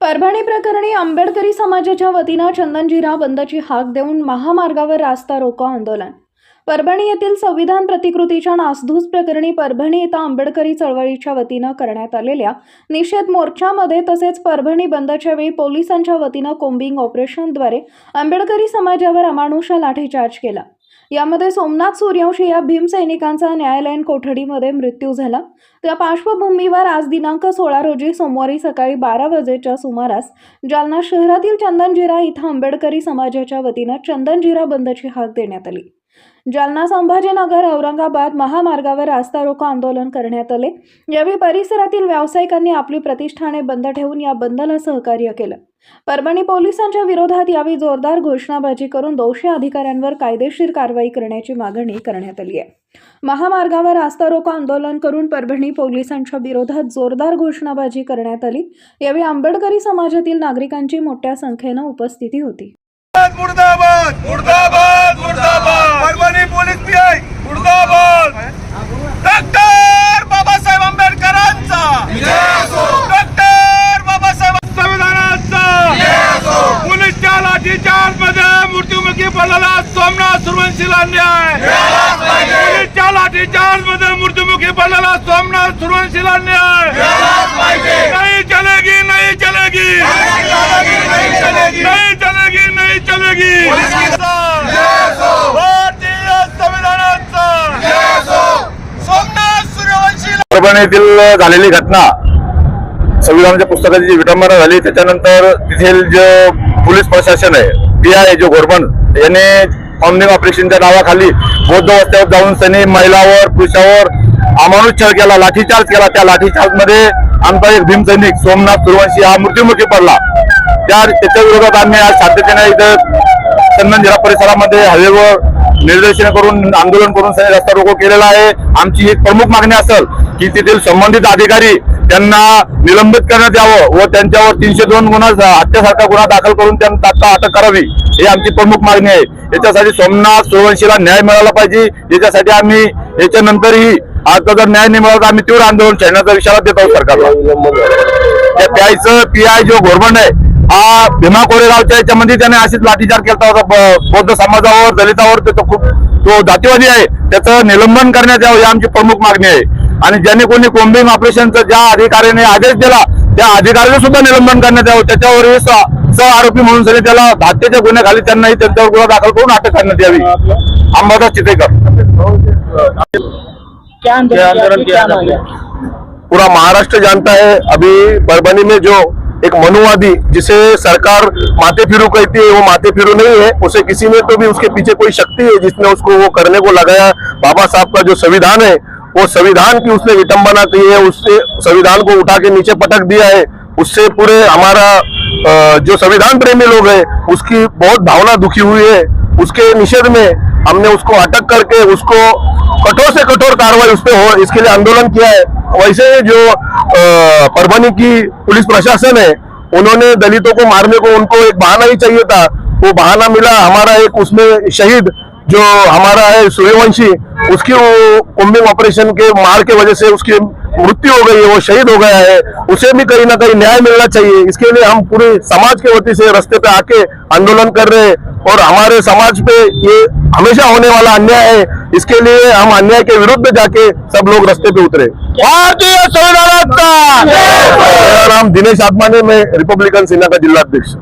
परभणी प्रकरणी आंबेडकरी समाजाच्या वतीनं चंदनजिरा बंदची हाक देऊन महामार्गावर रास्ता रोको आंदोलन. परभणी येथील संविधान प्रतिकृतीच्या नासधूस प्रकरणी परभणी येथे आंबेडकरी चळवळीच्या वतीनं करण्यात आलेल्या निषेध मोर्चामध्ये तसेच परभणी बंदच्या वेळी पोलिसांच्या वतीनं कोम्बिंग ऑपरेशनद्वारे आंबेडकरी समाजावर अमानुषा लाठीचार्ज केला. यामध्ये सोमनाथ सूर्यवंशी या भीमसैनिकांचा न्यायालयीन कोठडीमध्ये मृत्यू झाला. त्या पार्श्वभूमीवर आज दिनांक सोळा रोजी सोमवारी सकाळी बारा वाजेच्या सुमारास जालना शहरातील चंदनजिरा इथं आंबेडकरी समाजाच्या वतीनं चंदनजिरा बंदची हाक देण्यात आली. जालना संभाजीनगर औरंगाबाद महामार्गावर रास्ता रोको आंदोलन करण्यात आले. यावेळी परिसरातील व्यावसायिकांनी आपली प्रतिष्ठाने बंद ठेवून या बंदला सहकार्य केलं. परभणी पोलिसांच्या विरोधात यावेळी जोरदार घोषणाबाजी करून दोषी अधिकाऱ्यांवर कायदेशीर कारवाई करण्याची मागणी करण्यात आली आहे. महामार्गावर रास्ता रोको आंदोलन करून परभणी पोलिसांच्या विरोधात जोरदार घोषणाबाजी करण्यात आली. यावेळी आंबेडकरी समाजातील नागरिकांची मोठ्या संख्येनं उपस्थिती होती. मुर्दाबाद मुर्दाबाद! मुर्दाबाद परभणी पोलीस पीआय मुर्दाबाद! डॉक्टर बाबासाहेब आंबेडकरांचा! डॉक्टर बाबासाहेब संविधानाचा! पोलीसच्या लाठीचार्जमध्ये मृत्युमुखी पडलेला सोमनाथ सुरवंशीला न्याय पोलीसच्या लाठीचार्जमध्ये मृत्युमुखी पडलेला सोमनाथ सुरवंशीला न्याय नाही चलेगी नाही चलेगी नहीं चलेगी नहीं चलेगी भारतीय संविधानाचा सोमनाथ सूर्यवंशी परभणी येथील झालेली घटना संविधानाच्या पुस्तकाची जी विटंबना झाली त्याच्यानंतर तिथील जे पोलीस प्रशासन आहे पी आय जो घोरबन याने ऑमनिंग ऑपरेशनच्या नावाखाली बौद्ध वस्त्यावर जाऊन त्यांनी महिलावर पुरुषावर अमानुष छळ केला लाठीचार्ज केला. त्या लाठीचार्जमध्ये आमचा एक भीमसैनिक सोमनाथ सुरवंशी हा मृत्युमुखी पडला. त्या त्याच्या विरोधात आम्ही आज शांततेने इथं चंदनजिरा परिसरामध्ये हवेवर निर्देशन करून आंदोलन करून रस्ता रोको केलेला आहे. आमची एक प्रमुख मागणी असेल की तेथील संबंधित अधिकारी त्यांना निलंबित करण्यात यावं व त्यांच्यावर तीनशे दोन गुन्हा हत्यासारखा गुन्हा दाखल करून त्यांना तात्काळ अटक करावी ही आमची प्रमुख मागणी आहे. याच्यासाठी सोमनाथ सूर्यवंशीला न्याय मिळाला पाहिजे. याच्यासाठी आम्ही याच्यानंतरही आता जर न्याय नाही मिळाला तर आम्ही तीव्र आंदोलन छेडण्याचा इशारा देत आहोत सरकारला. त्या प्यायचं पी आय जो घोरबंड आहे हा भीमा कोरेगावच्या याच्यामध्ये त्याने अशीच लाठीचार केला होता बौद्ध समाजावर दलितावर तो खूप तो जातीवादी आहे. त्याचं निलंबन करण्यात यावं ही आमची प्रमुख मागणी आहे. आणि ज्याने कोणी कोम्बिंग ऑपरेशनचं ज्या अधिकाऱ्याने आदेश दिला त्या सुद्धा निलंबन करण्यात यावं. सह आरोपी म्हणून सगळे त्याला हत्येच्या गुन्ह्याखाली त्यांनाही त्यांच्यावर गुन्हा दाखल करून अटक करण्यात यावी. अंबादास चितेकर पूरा महाराष्ट्र जानता है अभी परभनी में जो एक मनुवादी जिसे सरकार माथे फिरू कहती है वो माथे फिरू नहीं है उसे किसी ने तो भी उसके पीछे कोई शक्ति है जिसने उसको वो करने को लगाया? बाबा साहब का जो संविधान है वो संविधान की उसने विटंबना की है, उससे संविधान को उठा के नीचे पटक दिया है, उससे पूरे हमारा जो संविधान प्रेमी लोग हैं, उसकी बहुत भावना दुखी हुई है। उसके निषेध में हमने उसको अटक करके उसको कठोर से कठोर कार्रवाई उस पर हो, इसके लिए आंदोलन किया है। वैसे जो परभनी की पुलिस प्रशासन है, उन्होंने दलितों को मारने को उनको एक बहाना ही चाहिए था। वो बहाना मिला, हमारा एक उसमें शहीद जो हमारा है सूर्यवंशी उसकी वो कुंभिंग ऑपरेशन के मार के वजह से उसकी मृत्यु हो गई है वो शहीद हो गया है उसे भी कहीं ना कहीं न्याय मिलना चाहिए इसके लिए हम पूरे समाज के वती से रस्ते पे आके आंदोलन कर रहे हैं और हमारे समाज पे ये हमेशा होने वाला अन्याय है इसके लिए हम अन्याय के विरुद्ध जाके सब लोग रास्ते पे उतरे भारतीय संविधान मेरा नाम दिनेश आत्माने मैं रिपब्लिकन सेना का जिला अध्यक्ष